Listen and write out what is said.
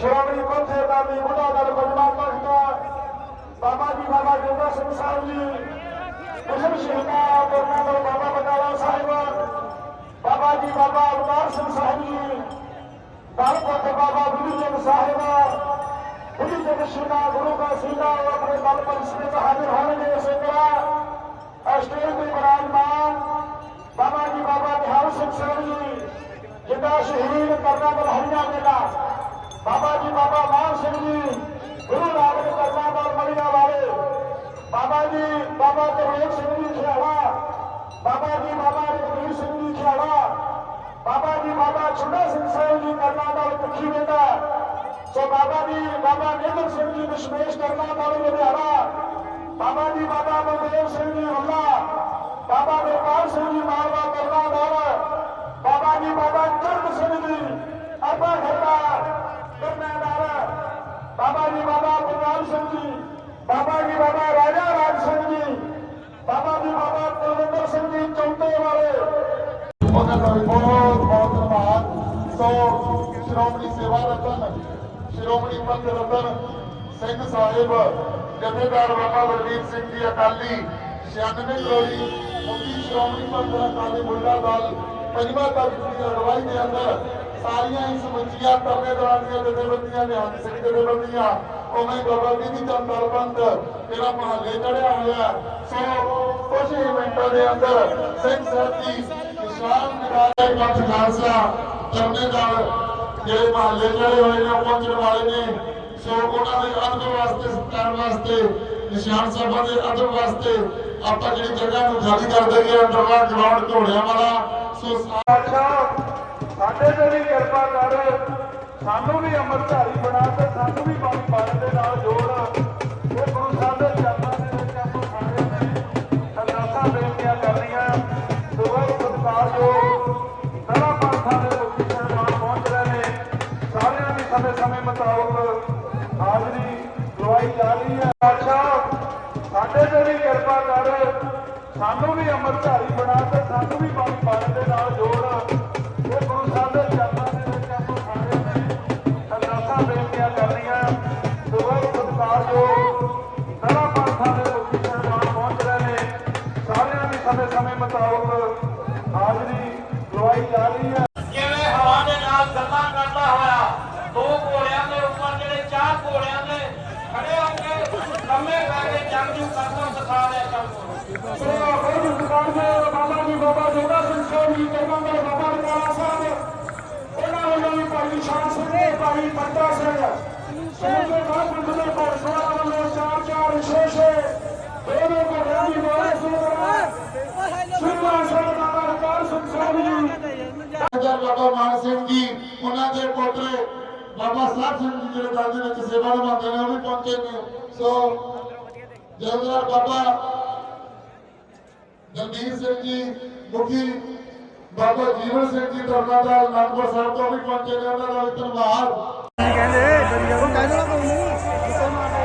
ਸ਼੍ਰੋਮਣੀ ਪੰਥੇ ਦਾ ਵੀ ਬੁੱਢਾ ਦਲ ਪੰਜਵਾਂ ਤਖਤ ਬਾਬਾ ਜੀ, ਬਾਬਾ ਜੋਗਾ ਸਿੰਘ ਸਾਹਿਬ ਜੀ, ਮੁਸਲਿਮ ਸ਼ਹੀਦਾਂ ਗੁਰਨਾ ਬਾਬਾ ਬਟਾਲਾ ਸਾਹਿਬ, ਬਾਬਾ ਜੀ, ਬਾਬਾ ਅਵਤਾਰ ਸਿੰਘ ਸਾਹਿਬ ਜੀ ਦਲ ਬਾਬਾ ਗੁਰੂ ਜੀ ਸਾਹਿਬ, ਗੁਰੂ ਜੀ ਸ਼ਹੀਦਾਂ ਗੁਰੂ ਦਾ ਸਿੰਘਾ ਉਹ ਆਪਣੇ ਦਲ ਪਰ ਸਮੇਤ ਹਾਜ਼ਰ ਹੋਣਗੇ ਇਸੇ ਤਰ੍ਹਾਂ ਸਟੇਜ ਤੇ ਬਰਾਜਮਾਨ ਬਾਬਾ ਜੀ ਬਾਬਾ ਨਿਹਾਲ ਸਿੰਘ ਸਾਹਿਬ ਜੀ ਜਿੰਦਾ ਸ਼ਹੀਦ ਕਰਨਾ ਬਲਹਰੀਆਂ ਮੇਲਾ ਬਾਬਾ ਮਾਨ ਸਿੰਘ ਜੀ, ਗੁਰੂ ਨਾਨਕ ਕਰਨਾ ਬਲ ਮਲੀਆਂ ਵਾਲੇ ਬਾਬਾ ਜੀ, ਬਾਬਾ ਗੁਰਮੇਲ ਸਿੰਘ ਜੀ ਖਿਆਲਾ ਬਾਬਾ ਜੀ, ਬਾਬਾ ਰਗਵੀਰ ਸਿੰਘ ਜੀ ਖਿਆਲਾ ਬਾਬਾ ਜੀ, ਬਾਬਾ ਛੁੱਡਾ ਸਿੰਘ ਸਾਹਿਬ ਜੀ ਕਰਨਾ ਬਲ ਕੁੱਖੀ ਬੇਟਾ। ਸੋ ਬਾਬਾ ਜੀ, ਬਾਬਾ ਨਿਰਮਲ ਸਿੰਘ ਜੀ ਵਿਸ਼ਮੇਸ਼ ਕਰਨਾ ਬਲ ਲੁਧਿਆਣਾ ਬਾਬਾ ਜੀ ਬਾਬਾ ਬਲਦੇਵ ਸਿੰਘ ਜੀ ਹੁੱਲਾ ਬਾਬਾ ਗੁਰਪਾਲ ਸਿੰਘ ਜੀ ਮਾਲਵਾ ਕਰਨਾ ਦੌਰ ਬਾਬਾ ਜੀ ਬਾਬਾ ਚਰਨ ਸਿੰਘ ਜੀ ਅੱਬਾ ਖੱਟਾ ਕਰਨਾਦਾਰ ਬਾਬਾ ਜੀ ਬਾਬਾ ਪੰਜਾਬ ਸਿੰਘ ਜੀ ਬਾਬਾ ਜੀ ਬਾਬਾ ਰਾਜਾ ਰਾਜ ਸਿੰਘ ਜੀ ਬਾਬਾ ਜੀ ਬਾਬਾ ਕੁਲਵਿੰਦਰ ਸਿੰਘ ਜੀ ਚੌਂਤੇ ਵਾਲੇ ਉਹਨਾਂ ਦਾ ਵੀ ਬਹੁਤ ਬਹੁਤ ਧੰਨਵਾਦ ਸ਼੍ਰੋਮਣੀ ਸੇਵਾ ਰਤਨ, ਸ਼੍ਰੋਮਣੀ ਪੰਥ ਰਤਨ ਸਿੰਘ ਸਾਹਿਬ, ਜਥੇਦਾਰ ਬਾਬਾ ਬਲਵੀਰ ਸਿੰਘ ਜੀ ਅਕਾਲੀ 96 ਕਰੋੜੀ ਮੁਖੀ ਸ਼੍ਰੋਮਣੀ ਪੰਥ ਅਕਾਲੀ ਬੁੱਢਾ ਦਲ, ਪੰਜਵਾਂ ਤਖਤ ਦੀ ਅਗਵਾਈ ਦੇ ਅੰਦਰ ਸਾਰੀਆਂ ਹੀ ਸਮੁੱਚੀਆਂ ਤਰਨੇ ਦੌਰਾਨੀਆਂ ਜਥੇਬੰਦੀਆਂ ਨੇ ਹੱਥ ਸਿੰਘ ਜਥੇਬੰਦੀਆਂ, ਉਵੇਂ ਬਾਬਾ ਬੀਬੀ ਚੰਦ ਦਲਬੰਦ ਜਿਹੜਾ ਮਹੱਲੇ ਚੜਿਆ ਹੋਇਆ ਸੋ ਕੁਝ ਹੀ ਮਿੰਟਾਂ ਦੇ ਅੰਦਰ ਸਿੰਘ ਸਾਹਿਬ ਜੀ ਇਸਲਾਮ ਨਿਕਾਲੇ ਪੰਥ ਖਾਲਸਾ ਚੰਨੇ ਨਾਲ ਜਿਹੜੇ ਮਹੱਲੇ ਚੜੇ ਹੋਏ ਨੇ ਪਹੁੰਚਣ ਵਾਲੇ ਨੇ, ਸੋ ਉਹਨਾਂ ਦੇ ਅਦਬ ਵਾਸਤੇ, ਸਤਿਕਾਰ ਵਾਸਤੇ, ਨਿਸ਼ਾਨ ਸਾਹਿਬਾਂ ਦੇ ਅਦਬ ਵਾਸਤੇ ਆਪਾਂ ਜਿਹੜੀ ਜਗ੍ਹਾ ਨੂੰ ਖਾਲੀ ਕਰ ਦਈਏ ਅੰਦਰਲਾ ਗਰਾਊਂਡ ਘੋੜਿਆਂ ਵਾਲਾ। ਸੋ ਸਾਡੇ ਤੇ ਵੀ ਕਿਰਪਾ ਕਰ, ਸਾਨੂੰ ਵੀ ਅੰਮ੍ਰਿਤਧਾਰੀ ਬਣਾ ਤੇ ਸਾਨੂੰ ਵੀ ਬਾਣੀ ਬਾਣੀ ਦੇ ਨਾਲ ਮੁਤਾਬਕ ਹਾਜ਼ਰੀ ਦਵਾਈ ਜਾ ਰਹੀ ਹੈ। ਪਾਤਸ਼ਾਹ ਸਾਡੇ ਤੇ ਵੀ ਕਿਰਪਾ ਕਰ। ਸਾਨੂੰ ਵੀ ਅੰਮ੍ਰਿਤਧਾਰੀ ਬਣਾ ਤੇ ਸਾਨੂੰ ਵੀ ਬਾਣੀ ਬਾਣੀ ਦੇ ਨਾਲ ਜੋੜ। ਇਹ ਗੁਰੂ ਸਾਹਿਬ ਦੇ ਚਰਨਾਂ ਦੇ ਵਿੱਚ ਆਪਾਂ ਸਾਰਿਆਂ ਨੇ ਅਰਦਾਸਾਂ ਬੇਨਤੀਆਂ ਕਰਨੀਆਂ। ਦੁਆਈ ਸਤਿਕਾਰ ਜੋ ਸਾਰਾ ਪੰਥਾਂ ਦੇ ਮੁਖੀ ਸਨਮਾਨ ਪਹੁੰਚ ਰਹੇ ਨੇ। ਸਾਰਿਆਂ ਦੀ ਸਮੇਂ ਸਮੇਂ ਮੁਤਾਬਕ ਹਾਜ਼ਰੀ ਦਵਾਈ ਜਾ ਰਹੀ ਹੈ ਜਿਵੇਂ ਹਵਾ ਦੇ ਨਾਲ ਗੱਲਾਂ ਕਰਦਾ ਹੋਇਆ ਦੋ ਘੋੜਿਆਂ ਦੇ ਉੱਪਰ ਜਿਹੜੇ ਚਾਰ ਘੋੜਿਆਂ ਦੇ ਖੜੇ ਹੋ ਕੇ ਲੰਮੇ ਪੈ ਕੇ ਜੰਗਜੂ ਕਰਨਾ ਸਿਖਾ ਰਿਹਾ ਚੱਲ ਸੋ ਬਹੁਤ ਦੁਕਾਨ ਦੇ ਬਾਬਾ ਜੀ ਬਾਬਾ ਜੋਗਾ ਸਿੰਘ ਸਾਹਿਬ ਜੀ ਕਰਮਾਂ ਦਾ ਬਾਬਾ ਰਕਾਲਾ ਸਾਹਿਬ ਉਹਨਾਂ ਵੱਲੋਂ ਵੀ ਭਾਈ ਸ਼ਾਨ ਸਿੰਘ ਤੇ ਭਾਈ ਪੱਤਾ ਸਿੰਘ ਸਮੁੰਦਰ ਬਾਗ ਪਿੰਡ ਦੇ ਕੋਲ ਸੋਲਾ ਵੱਲੋਂ ਚਾਰ ਚਾਰ ਵਿਸ਼ੇਸ਼ ਦੋਨੋਂ ਘੋੜਿਆਂ ਦੀ ਮਾਰੇ ਸੁਣਵਾ ਸੁਣਵਾ ਸਾਹਿਬ ਬਾਬਾ ਰਕਾਲ ਸਿੰਘ ਸਾਹਿਬ ਜੀ ਜਰ ਬਾਬਾ ਮਾਨ ਸਿੰਘ ਜੀ ਉਹਨਾਂ ਦੇ ਪੋਤਰੇ ਬਾਬਾ ਸਾਹਿਬ ਸਿੰਘ ਜੀ ਜਿਹੜੇ ਦਲ ਦੇ ਵਿੱਚ ਸੇਵਾ ਨਿਭਾਉਂਦੇ ਨੇ ਉਹ ਵੀ ਪਹੁੰਚੇ ਨੇ ਸੋ ਜਥੇਦਾਰ ਬਾਬਾ ਜਗਦੀਪ ਸਿੰਘ ਜੀ, ਮੁਖੀ ਬਾਬਾ ਜੀਵਨ ਸਿੰਘ ਜੀ ਤਰਨਾ ਦਾ ਅਨੰਦਪੁਰ ਸਾਹਿਬ ਤੋਂ ਵੀ ਪਹੁੰਚੇ ਨੇ, ਉਹਨਾਂ ਦਾ ਵੀ ਧੰਨਵਾਦ। ਕਹਿੰਦੇ? ਉਹ ਕਹਿੰਦੇ ਨਾ ਕੋਈ ਨਹੀਂ।